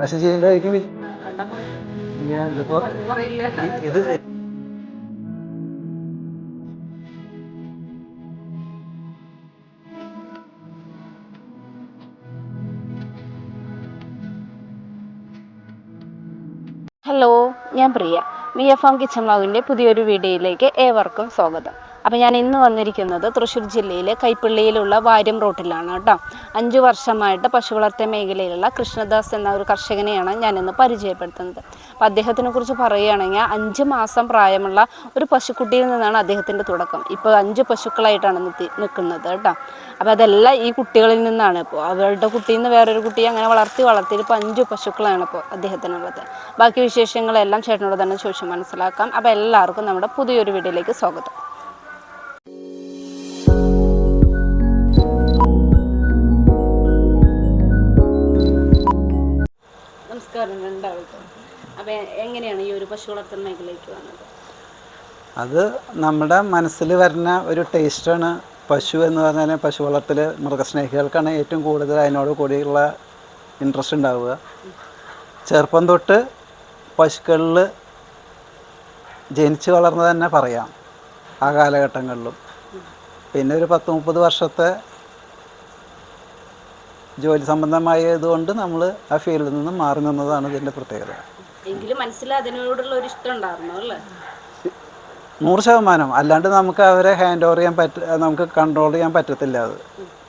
പക്ഷെ ചെയ്യേണ്ടതായിരിക്കും ഇതിപ്പോ ഇത് ഹലോ ഞാൻ Priya. V F M kitchen വ്ളോഗിന്റെ പുതിയൊരു വീഡിയോയിലേക്ക് ഏവർക്കും സ്വാഗതം. അപ്പോൾ ഞാൻ ഇന്ന് വന്നിരിക്കുന്നത് തൃശ്ശൂർ ജില്ലയിലെ കൈപ്പള്ളിയിലുള്ള വാര്യം റോട്ടിലാണ് കേട്ടോ. അഞ്ച് വർഷമായിട്ട് പശു വളർത്തൽ മേഖലയിലുള്ള കൃഷ്ണദാസ് എന്ന ഒരു കർഷകനെയാണ് ഞാൻ ഇന്ന് പരിചയപ്പെടുത്തുന്നത്. അപ്പോൾ അദ്ദേഹത്തിനെ കുറിച്ച് പറയുകയാണെങ്കിൽ അഞ്ച് മാസം പ്രായമുള്ള ഒരു പശുക്കുട്ടിയിൽ നിന്നാണ് അദ്ദേഹത്തിന്റെ തുടക്കം. ഇപ്പോൾ അഞ്ച് പശുക്കളായിട്ടാണ് നിൽക്കുന്നത് കേട്ടോ. അപ്പോൾ അതെല്ലാം ഈ കുട്ടികളിൽ നിന്നാണ് ഇപ്പോൾ അവരുടെ കുട്ടിയിൽ നിന്ന് വേറൊരു കുട്ടിയെ അങ്ങനെ വളർത്തി വളർത്തി ഇപ്പോൾ അഞ്ച് പശുക്കളാണ് ഇപ്പോൾ അദ്ദേഹത്തിനുള്ളത്. ബാക്കി വിശേഷങ്ങളെല്ലാം ചേട്ടനോട് തന്നെ ചോദിച്ച് മനസ്സിലാക്കാം. അപ്പോൾ എല്ലാവർക്കും നമ്മുടെ പുതിയൊരു വീഡിയോയിലേക്ക് സ്വാഗതം. അപ്പോൾ എങ്ങനെയാണ് ഈ ഒരു പശു വളർത്തൽ വന്നത്? അത് നമ്മുടെ മനസ്സിൽ വരുന്ന ഒരു ടേസ്റ്റാണ് പശു എന്ന് പറഞ്ഞാൽ പശു വളർത്തൽ മൃഗസ്നേഹികൾക്കാണ് ഏറ്റവും കൂടുതൽ അതിനോട് കൂടിയുള്ള ഇൻട്രസ്റ്റ് ഉണ്ടാവുക. ചെറുപ്പം തൊട്ട് പശുക്കളിൽ ജനിച്ച് വളർന്നത് തന്നെ പറയാം ആ കാലഘട്ടങ്ങളിലും. പിന്നെ ഒരു പത്ത് മുപ്പത് വർഷത്തെ ജോലി സംബന്ധമായതുകൊണ്ട് നമ്മൾ ആ ഫീൽഡിൽ നിന്ന് മാറി നിന്നതാണ് ഇതിന്റെ പ്രത്യേകത. എങ്കിലും മനസ്സിൽ അതിനോടുള്ള ഒരു ഇഷ്ടം ഉണ്ടായിരുന്നു അല്ലേ? നൂറ് ശതമാനം. അല്ലാണ്ട് നമുക്ക് അവരെ ഹാൻഡ് ഓവർ ചെയ്യാൻ പറ്റ നമുക്ക് കൺട്രോൾ ചെയ്യാൻ പറ്റത്തില്ല അത്.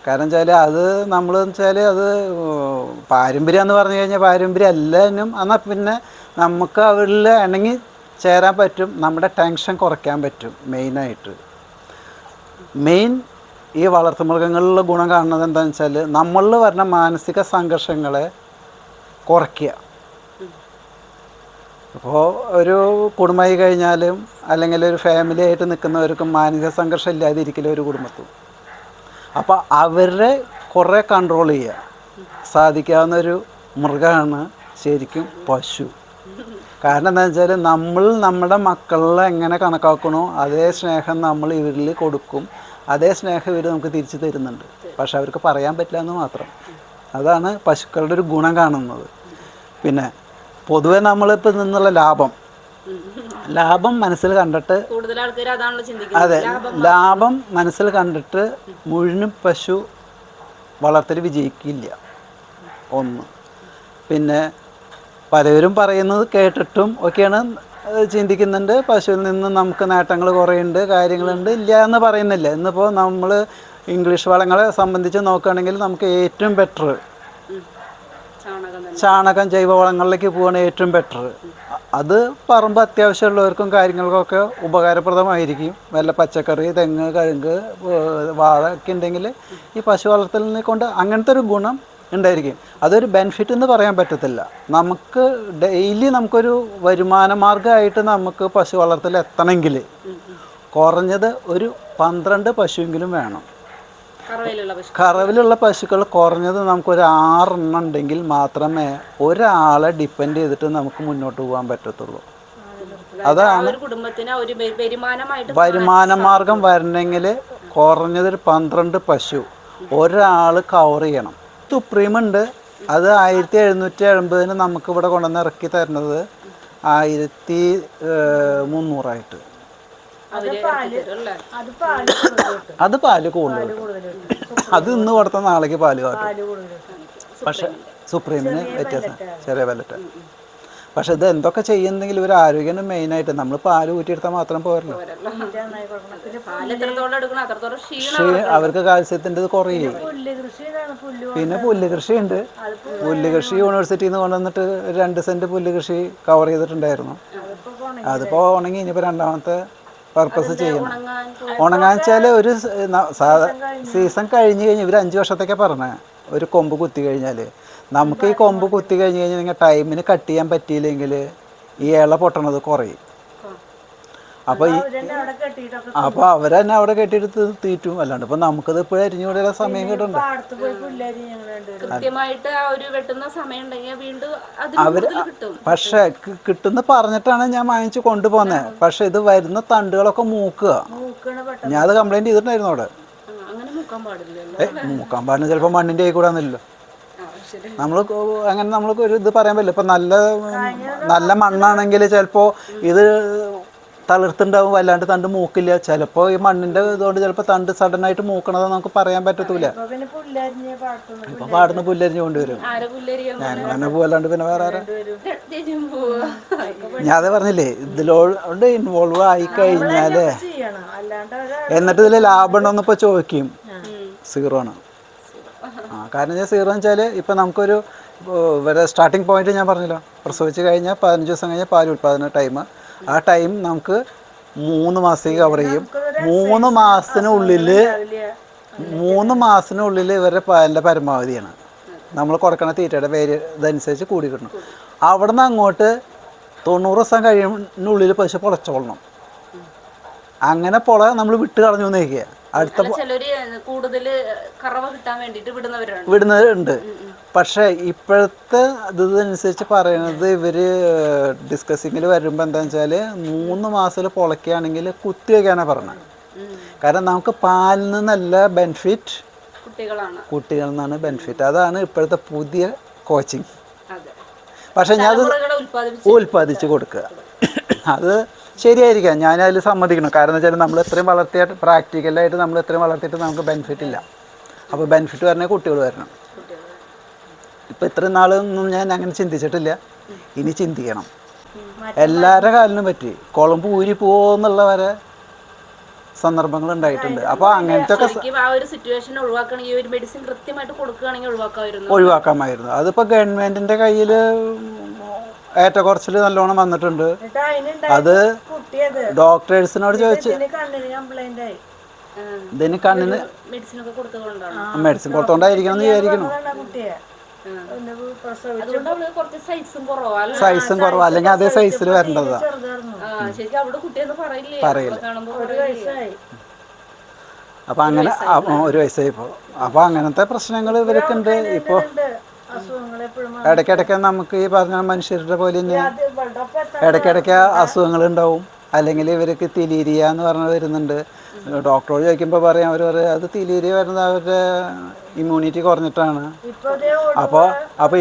കാരണം വെച്ചാൽ അത് നമ്മൾ വെച്ചാൽ അത് പാരമ്പര്യം എന്ന് പറഞ്ഞു കഴിഞ്ഞാൽ പാരമ്പര്യം എല്ലാവരും എന്നാൽ പിന്നെ നമുക്ക് അവരിൽ ഇണങ്ങി ചേരാൻ പറ്റും നമ്മുടെ ടെൻഷൻ കുറയ്ക്കാൻ പറ്റും മെയിനായിട്ട് മെയിൻ ഈ വളർത്തുമൃഗങ്ങളിലുള്ള ഗുണം കാണുന്നത് എന്താണെന്ന് വെച്ചാൽ നമ്മളിൽ വരുന്ന മാനസിക സംഘർഷങ്ങളെ കുറയ്ക്കുക. അപ്പോൾ ഒരു കുടുംബമായി കഴിഞ്ഞാലും അല്ലെങ്കിൽ ഒരു ഫാമിലി ആയിട്ട് നിൽക്കുന്നവർക്കും മാനസിക സംഘർഷം ഇല്ലാതിരിക്കില്ല ഒരു കുടുംബത്തും. അപ്പോൾ അവരെ കുറേ കൺട്രോൾ ചെയ്യുക. സാധിക്കാവുന്ന ഒരു മൃഗമാണ് ശരിക്കും പശു. കാരണം എന്താ വെച്ചാൽ നമ്മൾ നമ്മുടെ മക്കളെ എങ്ങനെ കണക്കാക്കണോ അതേ സ്നേഹം നമ്മൾ ഇവരിൽ കൊടുക്കും. അതേ സ്നേഹം ഇവർ നമുക്ക് തിരിച്ചു തരുന്നുണ്ട്. പക്ഷെ അവർക്ക് പറയാൻ പറ്റില്ല എന്ന് മാത്രം. അതാണ് പശുക്കളുടെ ഒരു ഗുണം കാണുന്നത്. പിന്നെ പൊതുവെ നമ്മളിപ്പോൾ നിന്നുള്ള ലാഭം. ലാഭം മനസ്സിൽ കണ്ടിട്ട് അതെ ലാഭം മനസ്സിൽ കണ്ടിട്ട് മുഴുവൻ പശു വളർത്തൽ വിജയിക്കില്ല. ഒന്ന്. പിന്നെ പലരും പറയുന്നത് കേട്ടിട്ടും ഒക്കെയാണ് ചിന്തിക്കുന്നുണ്ട്. പശുവിൽ നിന്ന് നമുക്ക് നേട്ടങ്ങൾ കുറേയുണ്ട് കാര്യങ്ങളുണ്ട്. ഇല്ല എന്ന് പറയുന്നില്ല. ഇന്നിപ്പോൾ നമ്മൾ ഇംഗ്ലീഷ് വളങ്ങളെ സംബന്ധിച്ച് നോക്കുകയാണെങ്കിൽ നമുക്ക് ഏറ്റവും ബെറ്റർ ചാണകം ജൈവ വളങ്ങളിലേക്ക് പോവുകയാണ് പോവാണ് ഏറ്റവും ബെറ്റർ അത് പറമ്പ് അത്യാവശ്യമുള്ളവർക്കും കാര്യങ്ങൾക്കൊക്കെ ഉപകാരപ്രദമായിരിക്കും. വല്ല പച്ചക്കറി തെങ്ങ് കഴുങ്ക് വാഴ ഒക്കെ ഉണ്ടെങ്കിൽ ഈ പശു വളർത്തലിനെ കൊണ്ട് അങ്ങനത്തെ ഒരു ഗുണം ഉണ്ടായിരിക്കും. അതൊരു ബെനിഫിറ്റ് എന്ന് പറയാൻ പറ്റത്തില്ല. നമുക്ക് ഡെയിലി നമുക്കൊരു വരുമാന മാർഗമായിട്ട് നമുക്ക് പശു വളർത്തൽ എത്തണമെങ്കിൽ കുറഞ്ഞത് ഒരു പന്ത്രണ്ട് പശുവെങ്കിലും വേണം. കറവിലുള്ള പശുക്കൾ കുറഞ്ഞത് നമുക്കൊരു ആറെണ്ണം ഉണ്ടെങ്കിൽ മാത്രമേ ഒരാളെ ഡിപ്പെൻഡ് ചെയ്തിട്ട് നമുക്ക് മുന്നോട്ട് പോകാൻ പറ്റത്തുള്ളൂ. അതാണ് വരുമാന മാർഗം വരണമെങ്കിൽ കുറഞ്ഞതൊരു പന്ത്രണ്ട് പശു ഒരാൾ കവർ ചെയ്യണം. സുപ്രീം ഉണ്ട് അത് ആയിരത്തി എഴുന്നൂറ്റി എഴുപതിന് നമുക്ക് ഇവിടെ കൊണ്ടുവന്ന് ഇറക്കി തരുന്നത് ആയിരത്തി മുന്നൂറായിട്ട്. അത് പാൽ കൂടുതൽ അത് ഇന്ന് കൊടുത്ത നാളേക്ക് പാൽ കാട്ടും. പക്ഷെ സുപ്രീമിന് വ്യത്യാസം. ചെറിയ വിലട്ട് പക്ഷെ ഇത് എന്തൊക്കെ ചെയ്യുന്നെങ്കിൽ ഒരു ആരോഗ്യം മെയിനായിട്ട് നമ്മൾ പാൽ ഊറ്റിയെടുത്താൽ മാത്രം പോരല്ലോ. അവർക്ക് കാൽസ്യത്തിന്റെ കുറയും പിന്നെ പുല്ല് കൃഷിയുണ്ട് പുല്ല് കൃഷി യൂണിവേഴ്സിറ്റിയിൽ നിന്ന് കൊണ്ടുവന്നിട്ട് രണ്ട് സെന്റ് പുല്ല് കൃഷി കവർ ചെയ്തിട്ടുണ്ടായിരുന്നു. അതിപ്പോൾ ഉണങ്ങി ഇനിയിപ്പോൾ രണ്ടാമത്തെ പർപ്പസ് ചെയ്യണം ഉണങ്ങാൻ വെച്ചാൽ ഒരു സീസൺ കഴിഞ്ഞ് കഴിഞ്ഞ് ഇവർ അഞ്ച് വർഷത്തേക്കാണ് പറഞ്ഞത് ഒരു കൊമ്പ് കുത്തി കഴിഞ്ഞാൽ നമുക്ക് ഈ കൊമ്പ് കുത്തി കഴിഞ്ഞ് കഴിഞ്ഞാൽ ടൈമിന് കട്ട് ചെയ്യാൻ പറ്റിയില്ലെങ്കിൽ ഈ ഇള പൊട്ടണത് കുറയും. അപ്പോൾ ഈ അപ്പോൾ അവർ തന്നെ അവിടെ കെട്ടിയെടുത്ത് തീറ്റും. അല്ലാണ്ട് ഇപ്പം നമുക്കത് ഇപ്പോഴും അരിഞ്ഞുകൂടെ സമയം കിട്ടുന്നുണ്ട് കൃത്യമായിട്ട് ആ ഒരു വെട്ടുന്ന സമയം ഉണ്ടെങ്കിൽ വീണ്ടും അതിന് അവർ പക്ഷേ കിട്ടുന്ന പറഞ്ഞിട്ടാണ് ഞാൻ വാങ്ങിച്ചു കൊണ്ടുപോകുന്നത് പക്ഷെ ഇത് വരുന്ന തണ്ടുകളൊക്കെ മൂക്കുക. ഞാൻ അത് കംപ്ലൈന്റ് ചെയ്തിട്ടുണ്ടായിരുന്നു അവിടെ? അങ്ങനെ മുക്കാൻ പാടില്ലല്ലോ മൂക്കാൻ പാടില്ല. ചിലപ്പോൾ മണ്ണിന്റെ ആയി കൂടാന്നല്ലോ. ആ, നമ്മൾ അങ്ങനെ നമ്മൾക്ക് ഒരു ഇത് പറയാൻ പറ്റില്ല ഇപ്പം നല്ല നല്ല മണ്ണാണെങ്കിൽ ചിലപ്പോൾ ഇത് തളിർത്തുണ്ടാവും വല്ലാണ്ട് തണ്ട് മൂക്കില്ല. ചിലപ്പോൾ ഈ മണ്ണിന്റെ ഇതുകൊണ്ട് ചിലപ്പോൾ തണ്ട് സഡൻ ആയിട്ട് മൂക്കണത് നമുക്ക് പറയാൻ പറ്റത്തില്ല ഇപ്പൊ പാടുന്ന പുല്ലരിഞ്ഞ് കൊണ്ടുവരും. അങ്ങനെ പോകല്ലാണ്ട് പിന്നെ വേറെ ആരാ? ഞാൻ അത് പറഞ്ഞില്ലേ ഇതിലോട് ഇൻവോൾവ് ആയി കഴിഞ്ഞാലേ എന്നിട്ട് ഇതിൽ ലാഭം ഉണ്ടോന്നിപ്പോ ചോദിക്കും. സീറോ ആണ്. കാരണം ഞാൻ സീറോ എന്ന് വെച്ചാൽ ഇപ്പം നമുക്കൊരു ഇവിടെ സ്റ്റാർട്ടിംഗ് പോയിന്റ് ഞാൻ പറഞ്ഞല്ലോ. പ്രസവിച്ച് കഴിഞ്ഞാൽ പതിനഞ്ച് ദിവസം കഴിഞ്ഞാൽ പാൽ ഉൽപ്പാദന ടൈം ആ ടൈം നമുക്ക് മൂന്ന് മാസത്തേക്ക് കവർ ചെയ്യും. മൂന്ന് മാസത്തിനുള്ളിൽ മൂന്ന് മാസത്തിനുള്ളിൽ ഇവരുടെ പാലിന്റെ പരമാവധിയാണ്. നമ്മൾ കൊടുക്കണ തീറ്റയുടെ പേര് ഇതനുസരിച്ച് കൂടി കിട്ടണം അവിടെ നിന്ന് അങ്ങോട്ട് തൊണ്ണൂറ് ദിവസം കഴിയുന്നുള്ളിൽ പശു പൊളച്ചോളണം. അങ്ങനെ പൊള നമ്മൾ വിട്ട് കളഞ്ഞു വന്നേക്കുക അടുത്ത കൂടുതൽ കറവ കിട്ടാൻ വേണ്ടിട്ട് വിടുന്നവരാണ്. വിടുന്നവരുണ്ട്. പക്ഷേ ഇപ്പോഴത്തെ ഇതനുസരിച്ച് പറയുന്നത് ഇവർ ഡിസ്കസിങ്ങിൽ വരുമ്പോൾ എന്താണെന്ന് വെച്ചാൽ മൂന്ന് മാസത്തിൽ പൊളയ്ക്കുകയാണെങ്കിൽ കുത്തി വയ്ക്കാനാണ് പറഞ്ഞത് കാരണം നമുക്ക് പാലിൽ നിന്നല്ല ബെനിഫിറ്റ് കുട്ടികളാണ്. കുട്ടികളിൽ നിന്നാണ് ബെനിഫിറ്റ് അതാണ് ഇപ്പോഴത്തെ പുതിയ കോച്ചിങ് പക്ഷെ ഞാൻ അത് ഉൽപ്പാദിപ്പിച്ച് കൊടുക്കുക. അത് ശരിയായിരിക്കാം. ഞാൻ അതിൽ സമ്മതിക്കണം കാരണം എന്ന് വെച്ചാൽ നമ്മൾ ഇത്രയും വളർത്തിയ പ്രാക്ടിക്കലായിട്ട് നമ്മൾ ഇത്രയും വളർത്തിയിട്ട് നമുക്ക് ബെനിഫിറ്റ് ഇല്ല. അപ്പോൾ ബെനിഫിറ്റ് വരണേ കുട്ടികൾ വരണം. ഇപ്പം ഇത്രയും നാളൊന്നും ഞാൻ അങ്ങനെ ചിന്തിച്ചിട്ടില്ല. ഇനി ചിന്തിക്കണം. എല്ലാവരുടെ കാലിനും പറ്റി. കുളമ്പ് ഊരി പോകുമെന്നുള്ള വരെ സന്ദർഭങ്ങൾ ഉണ്ടായിട്ടുണ്ട് അപ്പോൾ അങ്ങനത്തെ ഒക്കെ ആ ഒരു സിറ്റുവേഷൻ ഒഴിവാക്കണമെങ്കിൽ ഒരു മെഡിസിൻ കൃത്യമായിട്ട് കൊടുക്കുകയാണെങ്കിൽ ഒഴിവാക്കാമായിരുന്നു. അതിപ്പോ ഗവൺമെന്റിന്റെ കയ്യിൽ ഏറ്റക്കുറച്ചിൽ നല്ലോണം വന്നിട്ടുണ്ട്. അത് കുട്ടിയത്? ഡോക്ടേഴ്സിനോട് ചോദിച്ച് ഇതിന് കണ്ണിന് മെഡിസിൻ കൊടുത്തോണ്ടായിരിക്കണം എന്ന് വിചാരിക്കണം സൈസും കുറവാ? അല്ലെങ്കിൽ അതേ സൈസിൽ വരേണ്ടതാ? പറയില്ല. അപ്പൊ അങ്ങനെ ഒരു വയസ്സായി. ഇപ്പോൾ അപ്പൊ അങ്ങനത്തെ പ്രശ്നങ്ങൾ ഇപ്പോൾ ഉണ്ട്. എപ്പോഴും ഇടയ്ക്കിടയ്ക്ക് നമുക്ക് ഈ പറഞ്ഞ മനുഷ്യരുടെ പോലെ തന്നെ ഇടയ്ക്കിടയ്ക്ക് അസുഖങ്ങൾ ഉണ്ടാവും അല്ലെങ്കിൽ ഇവർക്ക് തിലീരിയ എന്ന് പറഞ്ഞ് വരുന്നുണ്ട്. ഡോക്ടറോട് ചോദിക്കുമ്പോൾ പറയാം അവർ പറയാം അത് തിലീരി വരുന്നത് അവരുടെ ഇമ്മ്യൂണിറ്റി കുറഞ്ഞിട്ടാണ്. അപ്പോൾ അപ്പോൾ.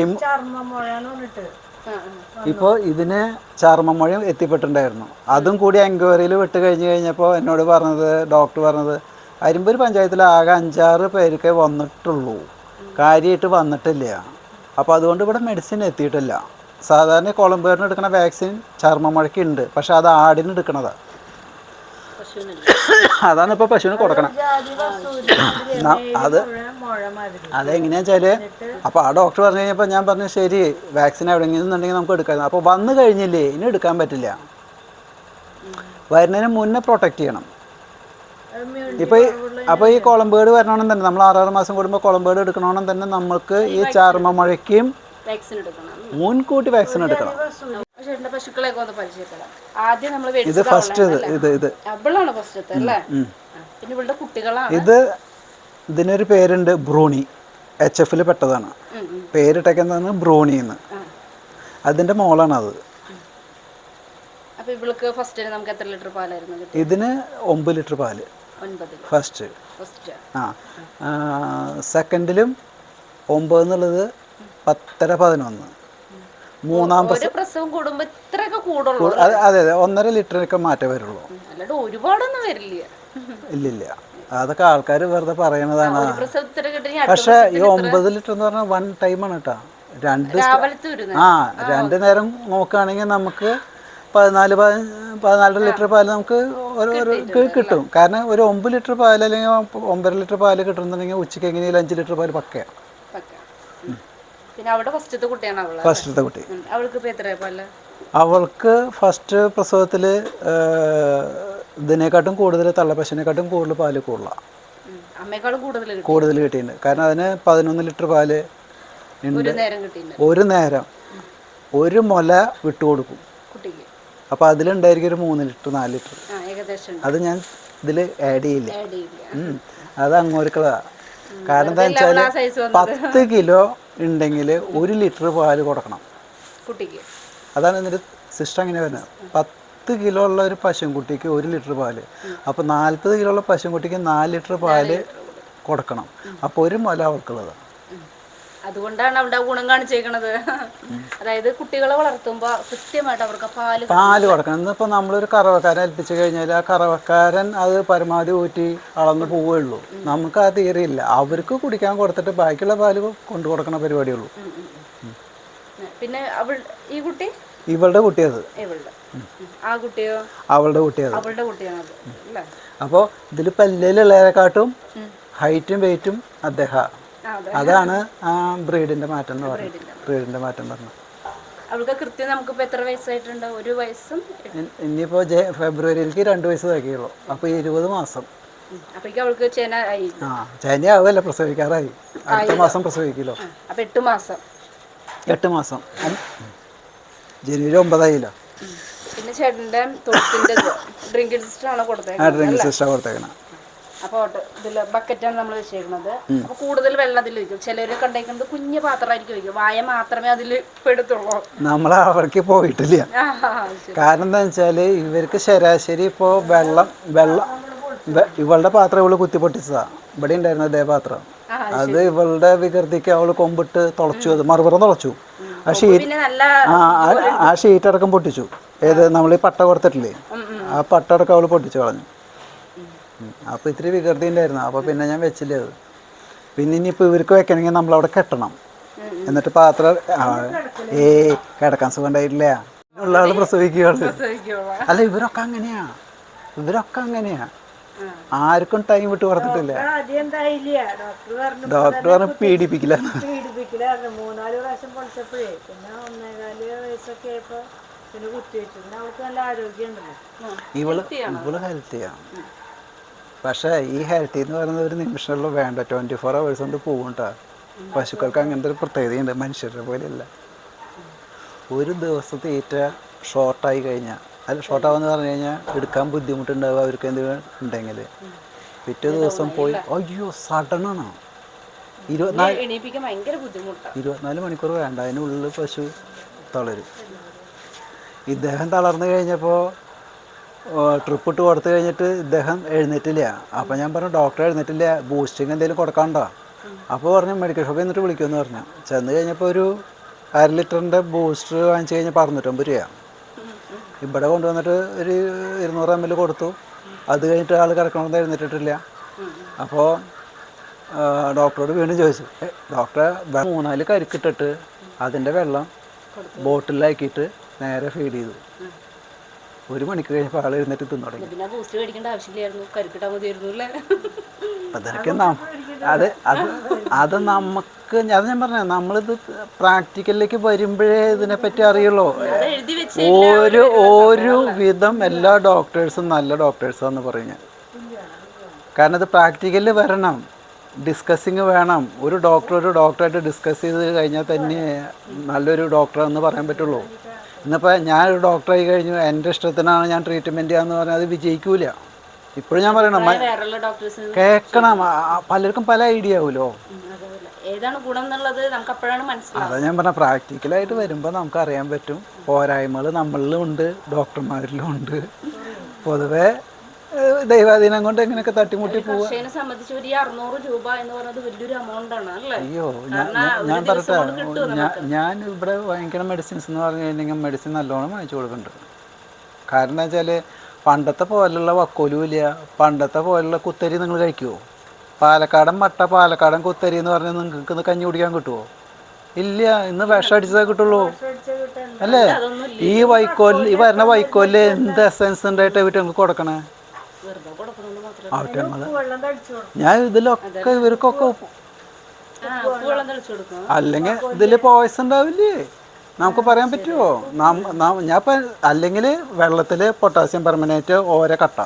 ഇപ്പോൾ ഇതിന് ചർമ്മമൊഴിയും എത്തിപ്പെട്ടിട്ടുണ്ടായിരുന്നു. അതും കൂടി എൻക്വയറിയിൽ വിട്ട് കഴിഞ്ഞ് കഴിഞ്ഞപ്പോൾ എന്നോട് പറഞ്ഞത് ഡോക്ടർ പറഞ്ഞത് അരിമ്പൂർ പഞ്ചായത്തിൽ ആകെ അഞ്ചാറ് പേർക്ക് വന്നിട്ടുള്ളൂ. കാര്യമായിട്ട് വന്നിട്ടില്ല. അപ്പോൾ അതുകൊണ്ട് ഇവിടെ മെഡിസിൻ എത്തിയിട്ടില്ല. സാധാരണ കൊളംബേറിന് എടുക്കുന്ന വാക്സിൻ ചർമ്മമഴയ്ക്ക് ഉണ്ട് പക്ഷെ അത് ആടിന് എടുക്കണതാണ് അതാണ് ഇപ്പോൾ പശുവിന് കൊടുക്കണം. അത് അതെങ്ങനെയാ വെച്ചാൽ അപ്പോൾ ആ ഡോക്ടർ പറഞ്ഞു കഴിഞ്ഞപ്പോൾ ഞാൻ പറഞ്ഞു ശരി വാക്സിൻ എവിടെയെങ്കിലും നമുക്ക് എടുക്കാം. അപ്പോൾ വന്നു കഴിഞ്ഞില്ലേ ഇനി എടുക്കാൻ പറ്റില്ല. വരുന്നതിന് മുന്നേ പ്രൊട്ടക്റ്റ് ചെയ്യണം. ഇപ്പൊ അപ്പൊ അപ്പോൾ ഈ കുളമ്പേട് വരണമെന്ന് തന്നെ നമ്മൾ ആറാറ് മാസം കൂടുമ്പോൾ കുളമ്പേട് എടുക്കണമെന്ന് തന്നെ നമുക്ക് ഈ ചർമ്മമുഴയ്ക്കും വാക്സിൻ എടുക്കണം. മുൻകൂട്ടി വാക്സിൻ എടുക്കണം. പശുക്കളെയൊക്കെ ഒന്ന് പരിചയപ്പെടാം. ആദ്യം നമ്മൾ ഇത് ഫസ്റ്റ് ഇത് അവളാണ് ഫസ്റ്റത്തെ അല്ലേ. പിന്നെ ഇവളുടെ കുട്ടികളാണ്. ഇത് ഇതിനൊരു പേരുണ്ട് ബ്രൂണി. എച്ച് എഫിൽ പെട്ടതാണ്. പേരിട്ടേക്കുന്നതാണ് ബ്രൂണി എന്ന് അതിന്റെ മോളാണ് അത് ഇവൾക്ക് ഫസ്റ്റ് നമുക്ക് എത്ര ലിറ്റർ പാലായിരുന്നു ഇതിന് ഒമ്പത് ലിറ്റർ പാൽ. ഫസ്റ്റ് ആ. സെക്കൻഡിലും ഒമ്പത് എന്നുള്ളത് പത്തര പതിനൊന്ന്. മൂന്നാം പ്രസവം കൂടുമ്പോ ഇത്രയൊക്കെ കൂടുള്ളൂ അതെ അതെ ഒന്നര ലിറ്ററിനൊക്കെ മാറ്റേ വരുള്ളൂ. അല്ലാണ്ട് ഒരുപാടൊന്നും വരില്ല. ഇല്ലില്ല. അതൊക്കെ ആൾക്കാർ വെറുതെ പറയണതാണ്. പക്ഷെ ഈ ഒമ്പത് ലിറ്റർ എന്ന് പറഞ്ഞാൽ വൺ ടൈമാണ് കേട്ടോ രണ്ട്. ആ രണ്ട് നേരം നോക്കുകയാണെങ്കിൽ നമുക്ക് പതിനാല് പതി- പതിനാല് ലിറ്റർ പാൽ നമുക്ക് ഓരോ കിട്ടും. കാരണം ഒരു ഒമ്പത് ലിറ്റർ പാൽ അല്ലെങ്കിൽ ഒമ്പത് ലിറ്റർ പാൽ കിട്ടുന്നുണ്ടെങ്കിൽ ഉച്ചയ്ക്ക് എങ്ങനെയാലും അഞ്ച് ലിറ്റർ പാൽ പക്കയാണ് പക്ക. ഉം. പിന്നെ അവിടെ ഫസ്റ്റത്തെ കുട്ടി. അവൾക്ക് ഫസ്റ്റ് പ്രസവത്തിൽ ഇതിനെക്കാട്ടും കൂടുതൽ തള്ളപ്പശുവിനെക്കാട്ടും കൂടുതൽ പാൽ കൂടുതലാണ് കൂടുതൽ കിട്ടി കിട്ടിയിട്ടുണ്ട്. കാരണം അതിന് പതിനൊന്ന് ലിറ്റർ പാൽ ഒരു നേരം ഒരു മുല വിട്ടുകൊടുക്കും അപ്പോൾ അതിലുണ്ടായിരിക്കും ഒരു മൂന്ന് ലിറ്റർ നാല് ലിറ്റർ. അത് ഞാൻ ഇതിൽ ആഡ് ചെയ്യില്ല. അത് അങ്ങോട്ടുള്ളതാ കാരണം എന്താ വെച്ചാൽ വെച്ചാൽ പത്ത് കിലോ ഉണ്ടെങ്കിൽ ഒരു ലിറ്റർ പാൽ കൊടുക്കണം. കുട്ടിക്ക്. അതാണ് എന്നിട്ട് സിസ്റ്റം അങ്ങനെ വരുന്നത്. പത്ത് കിലോ ഉള്ള ഒരു പശുക്കുട്ടിക്ക് ഒരു ലിറ്റർ പാൽ. അപ്പോൾ നാൽപ്പത് കിലോ ഉള്ള പശുക്കുട്ടിക്ക് നാല് ലിറ്റർ പാൽ കൊടുക്കണം. അപ്പോൾ ഒരു മുല അവൾക്കുള്ളത് അതുകൊണ്ടാണ് അവിടെ ഗുണം കാണിച്ചേക്കണത്. അതായത് കുട്ടികളെ വളർത്തുമ്പോൾ കൃത്യമായിട്ട് അവർക്ക് പാൽ പാൽ കൊടുക്കണം. ഇന്നിപ്പോൾ നമ്മളൊരു കറവക്കാരൻ ഏൽപ്പിച്ചു കഴിഞ്ഞാൽ ആ കറവക്കാരൻ അത് പരമാവധി ഊറ്റി അളന്ന് പോവുകയുള്ളൂ. നമുക്ക് ആ തീരെയില്ല. അവർക്ക് കുടിക്കാൻ കൊടുത്തിട്ട് ബാക്കിയുള്ള പാൽ കൊണ്ടു കൊടുക്കണ പരിപാടിയുള്ളൂ. പിന്നെ അവൾ ഈ കുട്ടി? ഇവളുടെ കുട്ടിയത്. ആ കുട്ടിയോ? അവളുടെ കുട്ടിയത്. അവളുടെ കുട്ടിയാണ് അപ്പോൾ ഇതിൽ പല്ലിലുള്ളതിനെക്കാട്ടും ഹൈറ്റും വെയിറ്റും അദ്ദേഹം. അതാണ് ആ ബ്രീഡിന്റെ മാറ്റം എന്ന് പറയുന്നത് ബ്രീഡിന്റെ മാറ്റം. പറഞ്ഞത്. അവൾക്ക് കൃത്യം നമുക്കിപ്പോൾ എത്ര വയസ്സായിട്ടുണ്ട്? ഒരു വയസ്സും ഇനി- ഇനിയിപ്പോൾ ഫെബ്രുവരിയിലേക്ക് രണ്ട് വയസ്സ് തികയുള്ളൂ അപ്പോൾ ഇരുപത് മാസം. അപ്പോഴേക്കും അവൾക്ക് ചേന ആയി. ആ ചനിയാവുമല്ല പ്രസവിക്കാറായി. അടുത്ത മാസം പ്രസവിക്കില്ലോ. ആ, അപ്പൊ എട്ട് മാസം. എട്ട് മാസം. ജനുവരി ഒമ്പതായില്ലോ. പിന്നെ ചേട്ടന്റെ തൊഴുത്തിന്റെ ഡ്രിങ്കിങ് സിസ്റ്റർ ആണ് ആ കൊടുത്തേക്കുന്നത് ഡ്രിങ്ക് കൊടുത്തേക്കണം അപ്പോൾ ഇതിൽ ബക്കറ്റാണ് നമ്മൾ വെച്ചേക്കുന്നത് അപ്പോൾ കൂടുതൽ വെള്ളം അതിൽ വയ്ക്കും ചിലർ കണ്ടേക്കുന്നത് കുഞ്ഞു പാത്രമായിരിക്കും വയ്ക്കും വായ മാത്രമേ അതിൽ പെടുത്തുള്ളൂ. നമ്മൾ അവർക്ക് പോയിട്ടില്ല. കാരണം എന്താ വെച്ചാൽ ഇവർക്ക് ശരാശരി ഇപ്പോൾ വെള്ളം വെള്ളം ഇവളുടെ പാത്രം ഇവൾ കുത്തി പൊട്ടിച്ചതാ. ഇവിടെ ഉണ്ടായിരുന്ന അതേ പാത്രം. അത് ഇവളുടെ വികൃതിക്ക് അവൾ കൊമ്പിട്ട് തുളച്ചു. അത് മറുപുറം തുളച്ചു. ആ ഷീറ്റ് ആ ഷീറ്റ് അടക്കം പൊട്ടിച്ചു. ഏത് നമ്മൾ ഈ പട്ട കൊടുത്തിട്ടില്ലേ? ആ പട്ട അടക്കം അവൾ പൊട്ടിച്ചു കളഞ്ഞു. ഉം. അപ്പൊ ഇത്തിരി വികൃതി ഉണ്ടായിരുന്നു. അപ്പോൾ പിന്നെ ഞാൻ വെച്ചില്ല അത്. പിന്നെ ഇനിയിപ്പോൾ ഇവർക്ക് വെക്കണമെങ്കിൽ നമ്മളവിടെ കെട്ടണം. എന്നിട്ട് പാത്രം ഏ ഏയ് കിടക്കാൻ സുഖം ഉണ്ടായിട്ടില്ല. ഉള്ള ആൾ പ്രസവിക്കുകയുള്ളു അല്ല ഇവരൊക്കെ അങ്ങനെയാ. ഇവരൊക്കെ അങ്ങനെയാ. ആർക്കും ടൈം വിട്ട് എന്തായില്ല. ഡോക്ടർ പറഞ്ഞു ഡോക്ടർ പറഞ്ഞ് പീഡിപ്പിക്കില്ല. പീഡിപ്പിക്കലായിരുന്നു മൂന്നാൽ പ്രാവശ്യം പൊളിച്ചപ്പോഴേ. പിന്നെ ഒന്നേകാൽ വയസ്സൊക്കെ ആയപ്പോ പിന്നെ കുത്തിവെച്ചു പിന്നെ അവൾക്ക് നല്ല ഇവൾ ഇവൾ ഹെൽത്തിയാ പക്ഷേ ഈ ഹെൽത്തി എന്ന് പറയുന്ന ഒരു നിമിഷമുള്ള വേണ്ട? ട്വന്റി ഫോർ അവേഴ്സ് കൊണ്ട് പോകും പശുക്കൾക്ക് അങ്ങനത്തെ ഒരു പ്രത്യേകതയുണ്ട് മനുഷ്യരുടെ പോലെയല്ല. ഒരു ദിവസം തീറ്റ ഷോർട്ടായി കഴിഞ്ഞാൽ അല്ല ഷോർട്ടാവെന്ന് പറഞ്ഞു കഴിഞ്ഞാൽ എടുക്കാൻ ബുദ്ധിമുട്ടുണ്ടാവുക അവർക്ക് എന്തെങ്കിലും ഉണ്ടെങ്കിൽ പിറ്റേ ദിവസം പോയി അയ്യോ സഡനാണ് ഇരുപത്തിനാല് ഇരുപത്തിനാല് മണിക്കൂർ വേണ്ട അതിനുള്ളിൽ പശു തളരും. ഇദ്ദേഹം തളർന്നു കഴിഞ്ഞപ്പോൾ ട്രിപ്പ് ഇട്ട് കൊടുത്തു കഴിഞ്ഞിട്ട് ഇദ്ദേഹം എഴുന്നേറ്റില്ല. അപ്പോൾ ഞാൻ പറഞ്ഞു ഡോക്ടർ എഴുന്നേറ്റില്ല ബൂസ്റ്റിങ് എന്തെങ്കിലും കൊടുക്കാണ്ടോ അപ്പോൾ പറഞ്ഞു മെഡിക്കൽ ഷോപ്പിൽ നിന്നിട്ട് വിളിക്കുമെന്ന് പറഞ്ഞു. ചെന്ന് കഴിഞ്ഞപ്പോൾ ഒരു അര ലിറ്ററിന്റെ ബൂസ്റ്റർ വാങ്ങിച്ചു കഴിഞ്ഞപ്പോൾ അറുന്നൂറ്റമ്പത് രൂപ ഇവിടെ കൊണ്ടുവന്നിട്ട് ഒരു ഇരുന്നൂറ് എം എൽ കൊടുത്തു. അത് കഴിഞ്ഞിട്ട് ആൾ കിടക്കണമെന്ന് എഴുന്നേറ്റിട്ടില്ല. അപ്പോൾ ഡോക്ടറോട് വീണ്ടും ചോദിച്ചു ഡോക്ടറെ മൂന്നാൽ കരുക്കിട്ടിട്ട് അതിന്റെ വെള്ളം ബോട്ടിലാക്കിയിട്ട് നേരെ ഫീഡ് ചെയ്തു. ഒരു മണിക്ക് കഴിഞ്ഞപ്പോൾ ആൾ എഴുന്നേറ്റ് തിന്നു തുടങ്ങി. പിന്നെ ബൂസ്റ്റ് മേടിക്കേണ്ട ആവശ്യമില്ലായിരുന്നു. കരുക്കിട്ടാൽ മതിയായിരുന്നു അല്ലേ? അതൊക്കെ നാം അത് അത് അത് നമുക്ക് അത് ഞാൻ പറഞ്ഞ നമ്മളിത് പ്രാക്ടിക്കലിലേക്ക് വരുമ്പോഴേ ഇതിനെപ്പറ്റി അറിയുള്ളൂ. ഓരോ ഓരോ ഒരു ഒരു വിധം എല്ലാ ഡോക്ടേഴ്സും നല്ല ഡോക്ടേഴ്സാന്ന് പറയും ഞാൻ. കാരണം ഇത് പ്രാക്ടിക്കലിൽ വരണം. ഡിസ്കസിങ് വേണം. ഒരു ഡോക്ടർ ഒരു ഡോക്ടറായിട്ട് ഡിസ്കസ് ചെയ്ത് കഴിഞ്ഞാൽ തന്നെ നല്ലൊരു ഡോക്ടർ എന്ന് പറയാൻ പറ്റുള്ളൂ. ഇന്നിപ്പോൾ ഞാനൊരു ഡോക്ടറായി കഴിഞ്ഞു. എന്റെ ഇഷ്ടത്തിനാണ് ഞാൻ ട്രീറ്റ്മെന്റ് ചെയ്യാന്ന് പറഞ്ഞാൽ അത് വിജയിക്കൂല. ഇപ്പോഴും ഞാൻ പറയണം കേൾക്കണം പലർക്കും പല ഐഡിയ ആവുമല്ലോ ഏതാണ് ഗുണം എന്നുള്ളത് നമുക്ക് അപ്പോഴാണ് മനസ്സിലാവുക. അതാ ഞാൻ പറഞ്ഞ പ്രാക്ടിക്കലായിട്ട് വരുമ്പോൾ നമുക്ക് അറിയാൻ പറ്റും. പോരായ്മകൾ നമ്മളിലും ഉണ്ട് ഡോക്ടർമാരിലും ഉണ്ട്. പൊതുവെ ദൈവാധീനം കൊണ്ട് എങ്ങനെയൊക്കെ തട്ടിമുട്ടി പോവുക കർഷകനെ സംബന്ധിച്ച് ഒരു ഈ അറുന്നൂറ് രൂപ എന്ന് പറയുന്നത് വലിയൊരു എമൗണ്ട് ആണ് അല്ലേ? അയ്യോ ഞാൻ ഞാൻ- ഞാൻ പറയട്ടെ. ഞാൻ ഞാൻ ഇവിടെ വാങ്ങിക്കണ മെഡിസിൻസ് എന്ന് പറഞ്ഞു കഴിഞ്ഞാൽ മെഡിസിൻ നല്ലോണം വാങ്ങിച്ചു കൊടുക്കുന്നുണ്ട്. കാരണം എന്താ വെച്ചാൽ പണ്ടത്തെ പോലുള്ള വക്കോലും ഇല്ല. പണ്ടത്തെ പോലുള്ള കുത്തരി നിങ്ങൾ കഴിക്കുമോ പാലക്കാടൻ മട്ട പാലക്കാടൻ കുത്തരി എന്ന് പറഞ്ഞാൽ നിങ്ങൾക്ക് ഇന്ന് കഞ്ഞി കുടിക്കാൻ കിട്ടുമോ ഇല്ല ഇന്ന് വിഷം അടിച്ചതേ കിട്ടുള്ളൂ. അല്ലേ? ഈ വൈക്കോലിൽ ഈ വരുന്ന വൈക്കോലിൽ എന്ത് എസൻസ് ഉണ്ടായിട്ട് വീട്ടിൽ നിങ്ങൾക്ക് കൊടുക്കണേ? ആവട്ടെ ഞാൻ ഇതിലൊക്കെ ഇവർക്കൊക്കെ ആ വെള്ളം തെളിച്ചു കൊടുക്കും. അല്ലെങ്കിൽ ഇതിൽ പോയസ് ഉണ്ടാവില്ലേ? നമുക്ക് പറയാൻ പറ്റുമോ ഞാൻ ഇപ്പം അല്ലെങ്കിൽ വെള്ളത്തിൽ പൊട്ടാസ്യം പെർമനേറ്റ് ഓരോ കട്ട.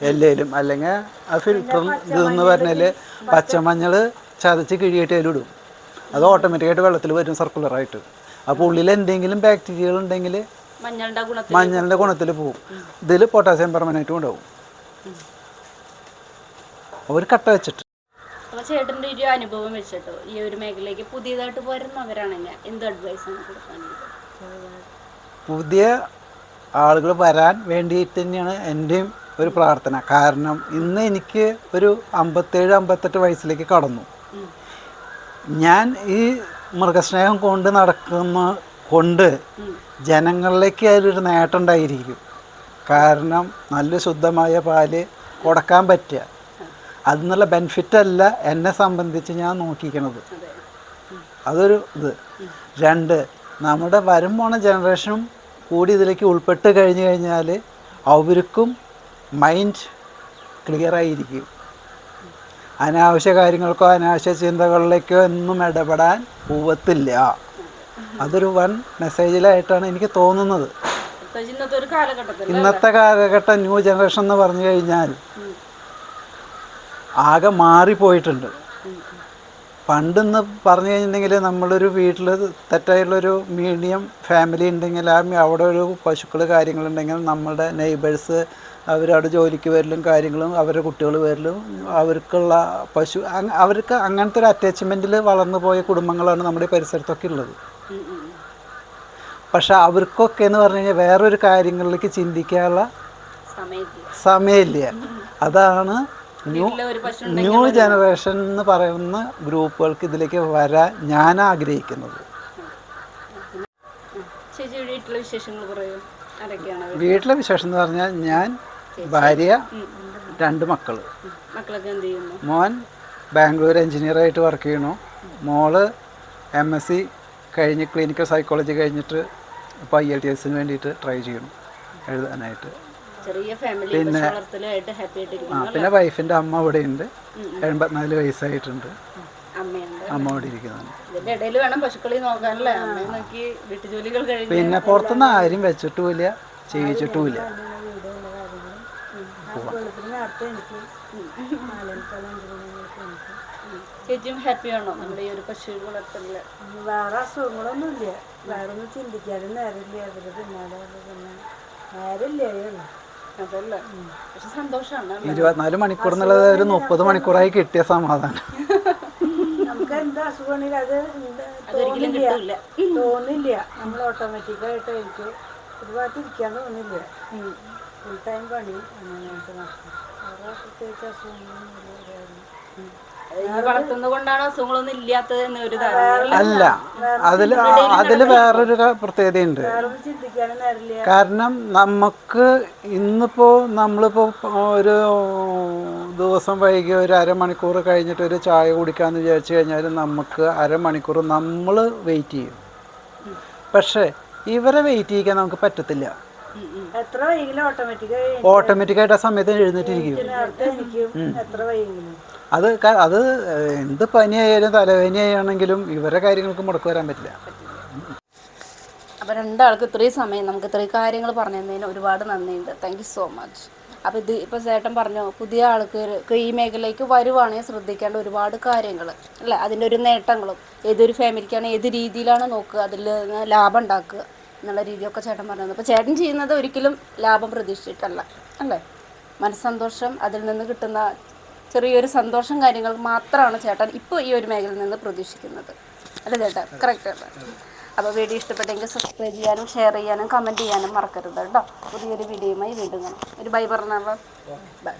എല്ലേലും അല്ലെങ്കിൽ ആ ഫിൽറ്റർ ഇതെന്ന് പറഞ്ഞാൽ പച്ചമഞ്ഞൾ ചതച്ച് കിഴിയിട്ട് അതിലിടും അത് ഓട്ടോമാറ്റിക്കായിട്ട് വെള്ളത്തിൽ വരും സർക്കുലറായിട്ട് അപ്പോൾ ഉള്ളിൽ എന്തെങ്കിലും ബാക്ടീരിയകൾ ഉണ്ടെങ്കിൽ മഞ്ഞളുടെ ഗുണത്തിൽ മഞ്ഞളിന്റെ ഗുണത്തിൽ പോകും ഇതിൽ പൊട്ടാസ്യം പെർമനേറ്റും ഉണ്ടാവും. ഒരു കട്ട വെച്ചിട്ട്. അപ്പൊ ചേട്ടന്റെ ഒരു അനുഭവം വെച്ചിട്ടോ? ഈ ഒരു മേഖലയിലേക്ക് പുതിയതായിട്ട് വരുന്നവരാണെങ്കിൽ എന്ത് അഡ്വൈസ് ആണ് പുതിയ ആളുകൾ വരാൻ വേണ്ടിയിട്ട് തന്നെയാണ് എന്റെയും ഒരു പ്രാർത്ഥന. കാരണം ഇന്ന് എനിക്ക് ഒരു അമ്പത്തേഴ് അമ്പത്തെട്ട് വയസ്സിലേക്ക് കടന്നു. ഞാൻ ഈ മൃഗസ്നേഹം കൊണ്ട് നടക്കുന്ന കൊണ്ട് ജനങ്ങളിലേക്ക് അതിലൊരു നേട്ടം ഉണ്ടായിരിക്കും. കാരണം നല്ല ശുദ്ധമായ പാൽ കൊടുക്കാൻ പറ്റുക. അതിനുള്ള ബെനിഫിറ്റ് അല്ല എന്നെ സംബന്ധിച്ച് ഞാൻ നോക്കിക്കണത്. അതൊരു ഇത്. രണ്ട് നമ്മുടെ വരും പോണ ജനറേഷനും കൂടി ഇതിലേക്ക് ഉൾപ്പെട്ട് കഴിഞ്ഞു കഴിഞ്ഞാൽ അവർക്കും മൈൻഡ് ക്ലിയർ ആയിരിക്കും. അനാവശ്യ കാര്യങ്ങൾക്കോ അനാവശ്യ ചിന്തകളിലേക്കോ ഒന്നും ഇടപെടാൻ പോവത്തില്ല. അതൊരു വൺ മെസ്സേജിലായിട്ടാണ് എനിക്ക് തോന്നുന്നത്. ഇന്നത്തെ കാലഘട്ടം ന്യൂ ജനറേഷൻ എന്ന് പറഞ്ഞു കഴിഞ്ഞാൽ ആകെ മാറിപ്പോയിട്ടുണ്ട്. പണ്ടെന്ന് പറഞ്ഞു കഴിഞ്ഞിട്ടുണ്ടെങ്കിൽ നമ്മളൊരു വീട്ടിൽ തെറ്റായിട്ടുള്ളൊരു മീഡിയം ഫാമിലി ഉണ്ടെങ്കിൽ ആ അവിടെ ഒരു പശുക്കൾ കാര്യങ്ങളുണ്ടെങ്കിൽ നമ്മുടെ നെയ്ബേഴ്സ് അവരവിടെ ജോലിക്ക് വരലും കാര്യങ്ങളും അവരുടെ കുട്ടികൾ വരലും അവർക്കുള്ള പശു അവർക്ക് അങ്ങനത്തെ ഒരു അറ്റാച്ച്മെന്റിൽ വളർന്നു പോയ കുടുംബങ്ങളാണ് നമ്മുടെ പരിസരത്തൊക്കെ ഉള്ളത്. പക്ഷെ അവർക്കൊക്കെ എന്ന് പറഞ്ഞു കഴിഞ്ഞാൽ വേറൊരു കാര്യങ്ങളിലേക്ക് ചിന്തിക്കാനുള്ള സമയമില്ല. അതാണ് ന്യൂ ന്യൂ ജനറേഷൻ എന്ന് പറയുന്ന ഗ്രൂപ്പുകൾക്ക് ഇതിലേക്ക് വരാൻ ഞാൻ ആഗ്രഹിക്കുന്നത്. വീട്ടിലെ വിശേഷം എന്ന് പറഞ്ഞാൽ ഞാൻ ഭാര്യ രണ്ട് മക്കൾ മോൻ ബാംഗ്ലൂർ എഞ്ചിനീയറായിട്ട് വർക്ക് ചെയ്യണു മോൾ എം എസ് സി കഴിഞ്ഞ് ക്ലിനിക്കൽ സൈക്കോളജി കഴിഞ്ഞിട്ട് ഇപ്പോൾ ഐ എൽ ടി എസിന് വേണ്ടിയിട്ട് ട്രൈ ചെയ്യണം എഴുതാനായിട്ട്. പിന്നെ ആ പിന്നെ വൈഫിന്റെ അമ്മ ഇവിടെ ഉണ്ട് എൺപത്തിനാല് വയസ്സായിട്ടുണ്ട്. അമ്മ ഇവിടെ ഇരിക്കുന്നതാണ് പിന്നെ പുറത്തുനിന്ന് ആരും വെച്ചിട്ടുമില്ല ചെയ്യിച്ചിട്ടുമില്ല നേരത്തെ എനിക്ക് ചേച്ചിയും ഹാപ്പിയാണോ നമ്മുടെ ഈ ഒരു പശു വളർത്തലിൽ. വേറെ അസുഖങ്ങളൊന്നുമില്ല വേറെ ഒന്നും ചിന്തിക്കാനും നേരമില്ല. അവർ പിന്നാലെ അവർ പിന്നെ നേരമില്ല അതല്ല? പക്ഷെ സന്തോഷമാണ് ഇരുപത്തിനാല് മണിക്കൂർ എന്നുള്ളത് ഒരു മുപ്പത് മണിക്കൂറായി കിട്ടിയ സമാധാനം. നമുക്ക് എന്ത് അസുഖമാണെങ്കിലും അത് തോന്നില്ല. തോന്നില്ല. നമ്മൾ ഓട്ടോമാറ്റിക്കായിട്ട് എനിക്ക് ഒരുപാട് ഇരിക്കാൻ തോന്നില്ല. ഫുൾ ടൈം പണി അങ്ങനെയായിട്ട് നടക്കും. പ്രത്യേകിച്ച് അസുഖങ്ങളൊന്നും ഇല്ല ഈ വളർത്തുന്നത് കൊണ്ടാണ് അസുഖങ്ങളൊന്നും ഇല്ലാത്തത് എന്ന് അല്ല അതിൽ അതിൽ വേറൊരു പ്രത്യേകതയുണ്ട്. കാരണം നമുക്ക് ഇന്നിപ്പോൾ നമ്മളിപ്പോൾ ഒരു ദിവസം വൈകി ഒരു അരമണിക്കൂർ കഴിഞ്ഞിട്ട് ഒരു ചായ കുടിക്കാമെന്ന് വിചാരിച്ചു കഴിഞ്ഞാൽ നമുക്ക് അരമണിക്കൂർ നമ്മൾ വെയിറ്റ് ചെയ്യും. പക്ഷേ ഇവരെ വെയിറ്റ് ചെയ്യിക്കാൻ നമുക്ക് പറ്റത്തില്ല. എത്ര വൈകിലും ഓട്ടോമാറ്റിക്കായി ഓട്ടോമാറ്റിക്കായിട്ട് ആ സമയത്ത് എഴുന്നേറ്റിരിക്കും. നേരത്തെ എനിക്കും എത്ര വൈകിലും. അത് ക- അത് എന്ത് പനിയായാലും തലവേദന ആണെങ്കിലും ഇവരെ കാര്യങ്ങൾക്ക് മുടക്ക് വരാൻ പറ്റില്ല. അപ്പോൾ രണ്ടാൾക്ക് ഇത്രയും സമയം നമുക്ക് ഇത്രയും കാര്യങ്ങൾ പറഞ്ഞു തന്നതിന് ഒരുപാട് നന്ദിയുണ്ട്. താങ്ക് യു സോ മച്ച് അപ്പോൾ ഇത് ഇപ്പോൾ ചേട്ടൻ പറഞ്ഞു പുതിയ ആൾക്ക് ഈ മേഖലയ്ക്ക് വരുവാണെങ്കിൽ ശ്രദ്ധിക്കേണ്ട ഒരുപാട് കാര്യങ്ങൾ അല്ലേ? അതിന്റെ ഒരു നേട്ടങ്ങളും ഏതൊരു ഫാമിലിക്കാണ് ഏത് രീതിയിലാണ് നോക്കുക അതിൽ നിന്ന് ലാഭം ഉണ്ടാക്കുക. എന്നുള്ള രീതിയൊക്കെ ചേട്ടൻ പറഞ്ഞു അപ്പോൾ ചേട്ടൻ ചെയ്യുന്നത് ഒരിക്കലും ലാഭം പ്രതീക്ഷിച്ചിട്ടല്ല അല്ലേ? മനസ്സന്തോഷം അതിൽ നിന്ന് കിട്ടുന്ന ചെറിയൊരു സന്തോഷം കാര്യങ്ങൾ മാത്രമാണ് ചേട്ടൻ ഇപ്പോൾ ഈ ഒരു മേഖലയിൽ നിന്ന് പ്രതീക്ഷിക്കുന്നത്. അല്ലേ ചേട്ടാ? കറക്റ്റ് അല്ലേ? അപ്പോൾ വീഡിയോ ഇഷ്ടപ്പെട്ടെങ്കിൽ സബ്സ്ക്രൈബ് ചെയ്യാനും ഷെയർ ചെയ്യാനും കമന്റ് ചെയ്യാനും മറക്കരുത് കേട്ടോ. പുതിയൊരു വീഡിയോയുമായി വീണ്ടും ഒരു ബൈ പറഞ്ഞാലോ? ബൈ